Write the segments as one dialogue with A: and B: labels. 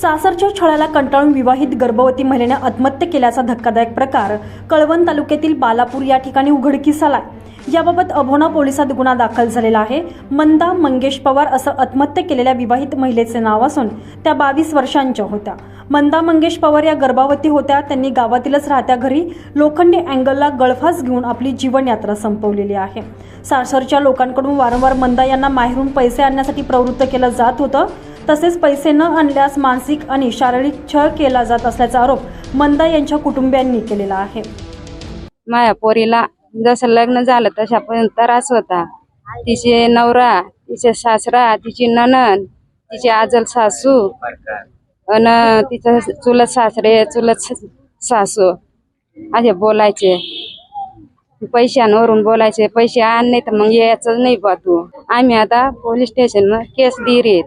A: सासरच्या छळाला कंटाळून विवाहित गर्भवती महिलेने आत्महत्या केल्याचा धक्कादायक प्रकार कळवण तालुक्यातील बालापूर या ठिकाणी उघडकीस आला याबाबत अभोणा पोलिसात गुन्हा दाखल झालेला आहे. मंदा मंगेश पवार असं आत्महत्या केलेल्या विवाहित महिलेचे नाव असून त्या बावीस वर्षांच्या होत्या. मंदा मंगेश पवार या गर्भावती होत्या. त्यांनी गावातीलच राहत्या घरी. लोखंडी अँगलला गळफास घेऊन आपली जीवनयात्रा संपवलेली आहे. सासरच्या लोकांकडून वारंवार मंदा यांना माहेरून पैसे आणण्यासाठी प्रवृत्त केलं जात होतं. तसेच पैसे न आणल्यास मानसिक आणि शारीरिक छळ केला जात असल्याचा आरोप मंदा यांच्या कुटुंबियांनी केलेला आहे.
B: माया पोरीला जसं लग्न झालं तशा पण त्रास होता. तिचे नवरा तिचे सासरा तिची ननद तिचे आजल सासू अन तिचं चुलत सासरे चुलत सासू असे बोलायचे. पैशांवरून बोलायचे पैसे आण नाही तर मग यायचं नाही बा तू. आम्ही आता पोलीस स्टेशन केस दिरीत.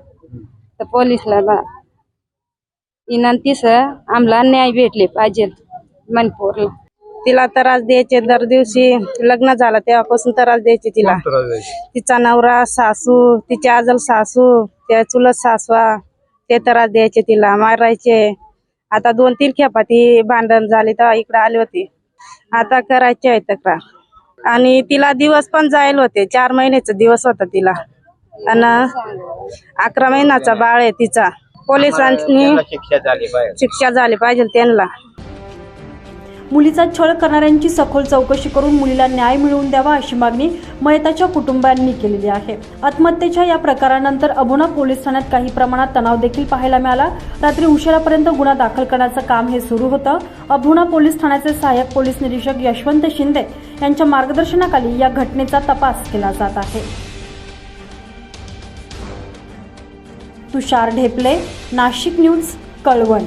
B: तर पोलीसला बा. विनंतीस आम्हाला न्याय भेटले पाहिजे मनपूरला.
C: तिला त्रास द्यायचे दर दिवशी. लग्न झालं तेव्हापासून त्रास द्यायचे तिला. तिचा नवरा सासू तिची आजल सासू त्या चुलत सासवा ते त्रास द्यायचे तिला. मारायचे. आता दोन तीन खेपा ती भांडण झाली तेव्हा इकडे आली होती. आता करायची आहे तक्रार. आणि तिला दिवस पण जायला होते. चार महिन्याचा दिवस होता तिला. आणि अकरा महिन्याचा बाळ आहे तिचा. पोलिसांनी शिक्षा झाली पाहिजे. त्यांना.
A: मुलीचा छळ करणाऱ्यांची सखोल चौकशी करून मुलीला न्याय मिळवून द्यावा अशी मागणी मयताच्या कुटुंबांनी केलेली आहे. आत्महत्येच्या या प्रकारानंतर अबोना पोलीस ठाण्यात काही प्रमाणात तणाव देखील पाहायला मिळाला. रात्री उशिरापर्यंत गुन्हा दाखल करण्याचं काम हे सुरू होतं. अबोना पोलीस ठाण्याचे सहाय्यक पोलीस निरीक्षक यशवंत शिंदे यांच्या मार्गदर्शनाखाली या घटनेचा तपास केला जात आहे. तुषार ढेपले नाशिक न्यूज कळवण.